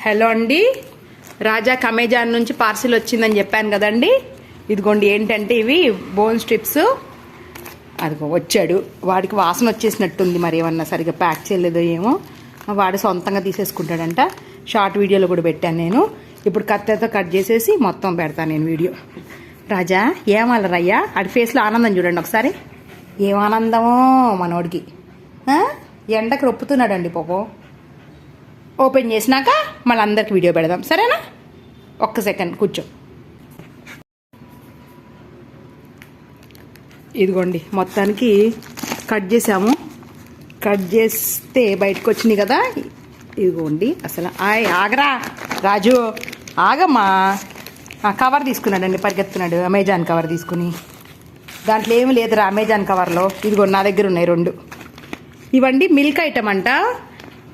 Hello అండి. రాజా Amazon నుంచి parcel వచ్చిందని చెప్పాను కదండి. ఇదిగోండి ఏంటంటే ఇవి బోన్ స్ట్రిప్స్. అదిగో వచ్చాడు. వాడికి వాసన వచ్చేసినట్టుంది మరి ఏమన్నా సరిగ్గా ప్యాక్ చేయలేదో ఏమో. వాడు సొంతంగా తీసేసుకుంటాడంట. షార్ట్ వీడియోలో కూడా పెట్టాను నేను. ఇప్పుడు కత్తెతో కట్ చేసేసి మొత్తం పెడతాను నేను వీడియో. రాజా ఏమాలరయ్యా? ఆడి ఫేస్లో ఆనందం చూడండి ఒకసారి. ఏం ఆనందమో మనోడికి. ఎండకు రొప్పుతున్నాడండి పాపం. ఓపెన్ చేసినాక మళ్ళీ అందరికి వీడియో పెడదాం. సరేనా? ఒక్క సెకండ్ కూర్చో. ఇదిగోండి మొత్తానికి కట్ చేసాము. కట్ చేస్తే బయటకు వచ్చినాయి కదా. ఇదిగోండి అసలు ఆయ్ ఆగరా. రాజు ఆగమ్మా. ఆ, కవర్ తీసుకున్నాడండి పరిగెత్తున్నాడు. అమెజాన్ కవర్ తీసుకుని. దాంట్లో ఏమి లేదురా అమెజాన్ కవర్లో ఇదిగో నా దగ్గర ఉన్నాయి రెండు. ఇవండి మిల్క్ ఐటమ్ అంట.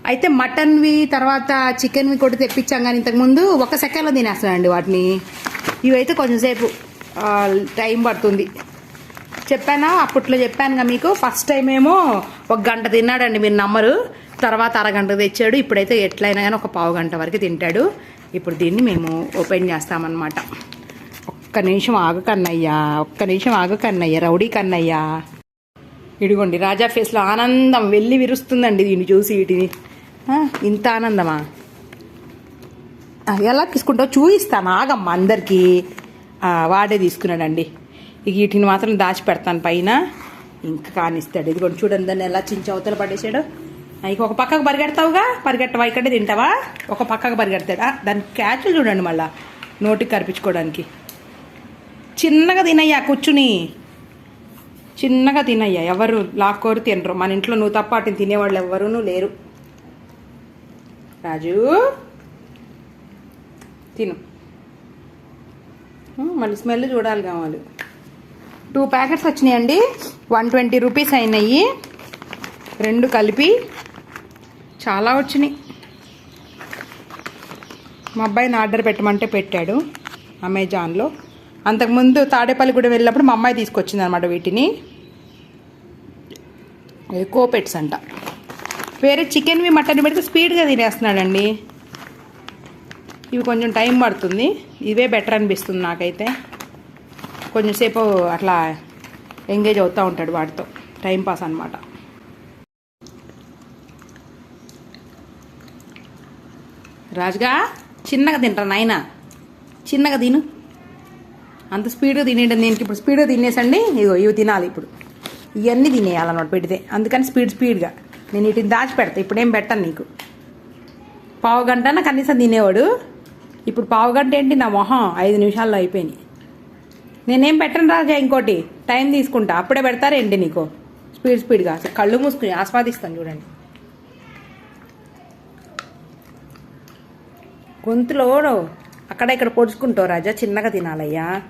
అయితే మటన్వి తర్వాత చికెన్వి కూడా తెప్పించాం కానీ ఇంతకుముందు ఒక సెకండ్లో తినేస్తానండి వాటిని. ఇవైతే కొంచెంసేపు టైం పడుతుంది. చెప్పానా? అప్పట్లో చెప్పానుగా మీకు. ఫస్ట్ టైం ఏమో ఒక గంట తిన్నాడండి మీరు నమ్మరు. తర్వాత అరగంట తెచ్చాడు. ఇప్పుడైతే ఎట్లయినా కానీ ఒక పావు గంట వరకు తింటాడు. ఇప్పుడు దీన్ని మేము ఓపెన్ చేస్తామన్నమాట. ఒక్క నిమిషం ఆగు కన్నయ్యా. ఒక్క నిమిషం ఆగు కన్నయ్య. రౌడీ కన్నయ్యా. ఇదిగోండి రాజా ఫేస్లో ఆనందం వెళ్ళి విరుస్తుందండి దీన్ని చూసి వీటిని. ఇంత ఆనందమా? ఎలా తీసుకుంటావు? చూపిస్తాను ఆగమ్మ అందరికీ. వాడే తీసుకున్నాడండి. ఇక వీటిని మాత్రం దాచి పెడతాను పైన. ఇంకా కానిస్తాడు. ఇదిగోండి చూడండి దాన్ని ఎలా చించి అవతల పడేసాడు. ఇక ఒక పక్కకు పరిగెడతావుగా? పరిగెట్టవా? ఇక్కడే తింటావా? ఒక పక్కకు పరిగెడతాడు. దాన్ని దాని క్యాచ్లు చూడండి మళ్ళా నోటికి కరిపించుకోవడానికి. చిన్నగా తినయ్యా కూర్చుని. చిన్నగా తినయ్యా ఎవరు లాక్కోరు తినరు. మన ఇంట్లో నువ్వు తప్ప వాటిని తినేవాళ్ళు ఎవరునూ లేరు. రాజు. తిను. మళ్ళీ స్మెల్ చూడాలి కావాలి. టూ ప్యాకెట్స్ వచ్చినాయండి. వన్ ట్వంటీ రూపీస్ అయినాయి. రెండు కలిపి చాలా వచ్చినాయి. మా అబ్బాయిని ఆర్డర్ పెట్టమంటే పెట్టాడు అమెజాన్లో. అంతకుముందు తాడేపల్లిగూడెం వెళ్ళినప్పుడు మా అమ్మాయి తీసుకొచ్చింది అనమాట వీటిని కోపెట్స్ అంట. వేరే చికెన్వి మటన్ పెడితే స్పీడ్గా తినేస్తున్నాడండి. ఇవి కొంచెం టైం పడుతుంది. ఇవే బెటర్ అనిపిస్తుంది నాకైతే. కొంచెంసేపు అట్లా ఎంగేజ్ అవుతూ ఉంటాడు వాటితో టైంపాస్ అనమాట రాజుగా చిన్నగా తింటా నాయన. చిన్నగా తిను. అంత స్పీడ్గా తినేయండి దీనికి? ఇప్పుడు స్పీడ్గా తినేసండి. ఇగో ఇవి తినాలి ఇప్పుడు. ఇవన్నీ తినేయాలన్నమాట పెడితే. అందుకని స్పీడ్ స్పీడ్గా నేను వీటిని దాచి పెడతా ఇప్పుడేం పెట్టను నీకు. పావు గంటన కనీసం తినేవాడు. ఇప్పుడు పావు గంట ఏంటి? నా మొహం ఐదు నిమిషాల్లో అయిపోయినాయి. నేనేం పెట్టను రాజా ఇంకోటి? టైం తీసుకుంటా. అప్పుడే పెడతారేంటి నీకు? స్పీడ్ స్పీడ్గా. అసలు కళ్ళు మూసుకుని ఆస్వాదిస్తాను చూడండి. గొంతులో అక్కడ ఇక్కడ పొడుచుకుంటావు రాజా. చిన్నగా తినాలయ్యా.